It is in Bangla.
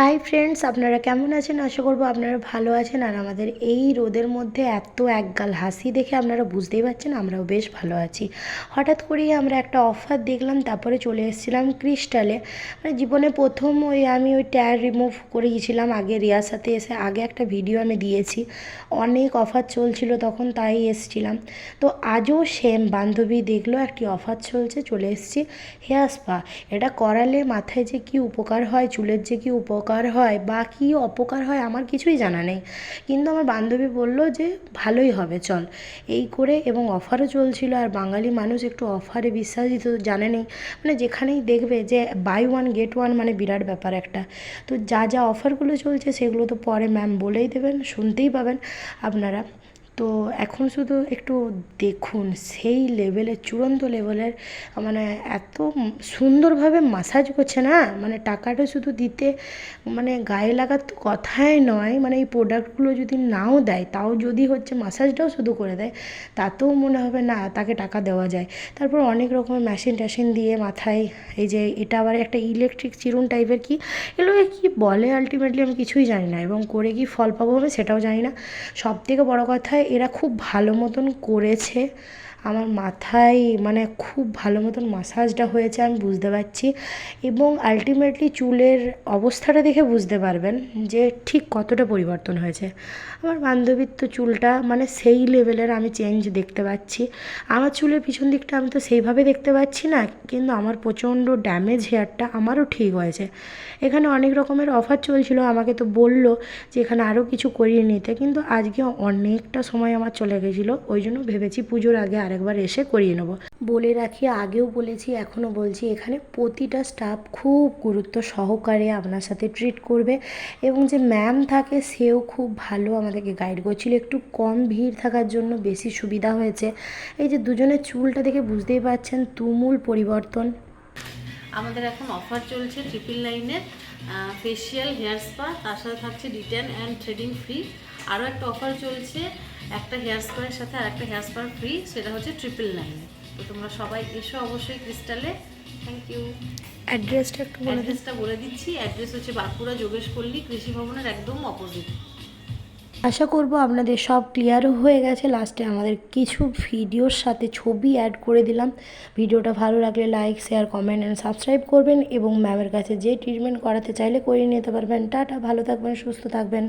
হাই ফ্রেন্ডস আপনারা কেমন আছেন? আশা করব আপনারা ভালো আছেন। আর আমাদের এই রোদের মধ্যে এত একগাল হাসি দেখে আপনারা বুঝতেই পারছেন, আমরাও বেশ ভালো আছি। হঠাৎ করেই আমরা একটা অফার দেখলাম, তারপরে চলে এসেছিলাম ক্রিস্টালে মানে জীবনে প্রথম ওই আমি ওই ট্যার রিমুভ করে গিয়েছিলাম আগে রিয়ার সাথে এসে আগে একটা ভিডিও আমি দিয়েছি। অনেক অফার চলছিল তখন তাই এসেছিলাম। তো আজও সেম বান্ধবী দেখল, একটি অফার চলছে, চলে এসেছি। হেয়ার স্পা এটা করালে মাথায় যে কী উপকার হয়, চুলের যে কী উপকার হয় বা কী অপকার হয় আমার কিছুই জানা নেই। কিন্তু আমার বান্ধবী বলল যে, ভালোই হবে, চল। এই করে এবং অফারও চলছিল আর বাঙালি মানুষ একটু অফারে বিশ্বাসী তো জানেনই মানে যেখানেই দেখবে যে বাই ওয়ান গেট ওয়ান মানে বিরাট ব্যাপার একটা। তো যা যা অফারগুলো চলছে সেগুলো তো পরে ম্যাম বলেই দেবেন, শুনতেই পাবেন আপনারা। তো এখন শুধু একটু দেখুন, সেই লেভেলের চূড়ান্ত লেভেলের মানে এত সুন্দরভাবে মাসাজ করছে না? মানে টাকাটা শুধু দিতে মানে গায়ে লাগার তো কথাই নয়। মানে এই প্রোডাক্টগুলো যদি নাও দেয়, তাও যদি হচ্ছে মাসাজটাও শুধু করে দেয়, তাতেও মনে হবে না, তাকে টাকা দেওয়া যায়। তারপর অনেক রকমের মেশিন ট্যাশিন দিয়ে মাথায়, এই যে এটা আবার একটা ইলেকট্রিক চিরুন টাইপের কি? এগুলোকে কী বলে আলটিমেটলি আমি কিছুই জানি না। এবং করে কি ফল পাবো হবে সেটাও জানি না। সব থেকে বড়ো কথা এরা খুব ভালো মতন করেছে। আমার মাথায় মানে খুব ভালো মতন মাসাজটা হয়েছে, আমি বুঝতে পারছি। এবং আলটিমেটলি চুলের অবস্থাটা দেখে বুঝতে পারবেন যে ঠিক কতটা পরিবর্তন হয়েছে। আমার বান্ধবীর তো চুলটা মানে সেই লেভেলের আমি চেঞ্জ দেখতে পাচ্ছি। আমার চুলের পিছন দিকটা আমি তো সেইভাবে দেখতে পাচ্ছি না, কিন্তু আমার প্রচণ্ড ড্যামেজ হেয়ারটা আমারও ঠিক হয়েছে। এখানে অনেক রকমের অফার চলছিল, আমাকে তো বলল যে এখানে আরও কিছু করিয়ে নিতে, কিন্তু আজকে অনেকটা সময় আমার চলে গেছিল, ওই জন্য ভেবেছি পুজোর আগে আরেকবার এসে করিয়ে নেব। বলে রাখি, আগেও বলেছি, এখনও বলছি, এখানে প্রতিটা স্টাফ খুব গুরুত্ব সহকারে আপনার সাথে ট্রিট করবে এবং যে ম্যাম থাকে, সেও খুব ভালো আমাদেরকে গাইড করছিল। একটু কম ভিড় থাকার জন্য বেশি সুবিধা হয়েছে। এই যে দুজনের চুলটা দেখে বুঝতেই পারছেন, তুমুল পরিবর্তন। আমাদের এখন অফার চলছে ট্রিপল লাইনের ফেসিয়াল হেয়ার স্পা তার সাথে থাকছে রিটার্ন অ্যান্ড থ্রেডিং ফ্রি আরও একটা অফার চলছে একটা হেয়ার স্পার সাথে আর একটা হেয়ার স্পার ফ্রি সেটা হচ্ছে ট্রিপল লাইনে তো তোমরা সবাই এসো অবশ্যই ক্রিস্টালে থ্যাংক ইউ অ্যাড্রেসটা একটু অ্যাড্রেসটা বলে দিচ্ছি। অ্যাড্রেস হচ্ছে বাঁকুড়া যোগেশ পল্লী কৃষি ভবনের একদম অপোজিট আশা করব আপনাদের সব ক্লিয়ারও হয়ে গেছে। লাস্টে আমাদের কিছু ভিডিওর সাথে ছবি অ্যাড করে দিলাম। ভিডিওটা ভালো লাগলে like share comment and subscribe করবেন এবং ম্যামের কাছে যে ট্রিটমেন্ট করাতে চাইলে করিয়ে নিতে পারবেন। টাটা, ভালো থাকবেন, সুস্থ থাকবেন।